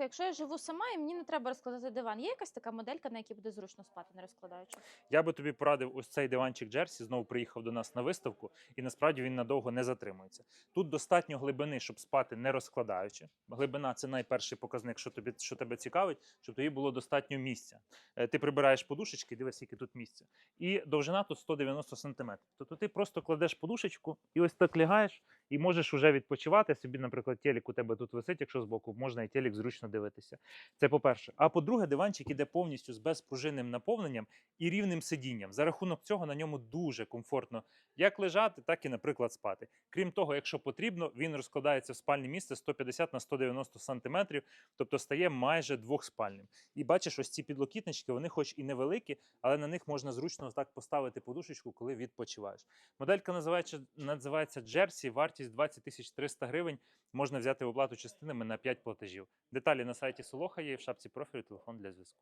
Слухай, якщо я живу сама і мені не треба розкладати диван, є якась така моделька, на якій буде зручно спати, не розкладаючи? Я би тобі порадив ось цей диванчик Джерсі. Знову приїхав до нас на виставку, і насправді він надовго не затримується. Тут достатньо глибини, щоб спати не розкладаючи. Глибина це найперший показник, що тобі що тебе цікавить, щоб тобі було достатньо місця. Е, Ти прибираєш подушечки, дивись, скільки тут місця. І довжина тут 190 см. Тобто ти просто кладеш подушечку і ось так лягаєш, і можеш вже відпочивати. Собі, наприклад, телек у тебе тут висить, якщо збоку, можна і телек зручно дивитися. Це по-перше. А по-друге, диванчик іде повністю з безпружинним наповненням і рівним сидінням. За рахунок цього на ньому дуже комфортно як лежати, так і, наприклад, спати. Крім того, якщо потрібно, він розкладається в спальне місце 150 на 190 сантиметрів, тобто стає майже двохспальним. І бачиш, ось ці підлокітнички, вони хоч і невеликі, але на них можна зручно так поставити подушечку, коли відпочиваєш. Моделька називається, називається Джерсі, вартість 20 тисяч 300 гривень. Можна взяти в оплату частинами на 5 платежів. Деталі на сайті Солоха є в шапці профілю телефон для зв'язку.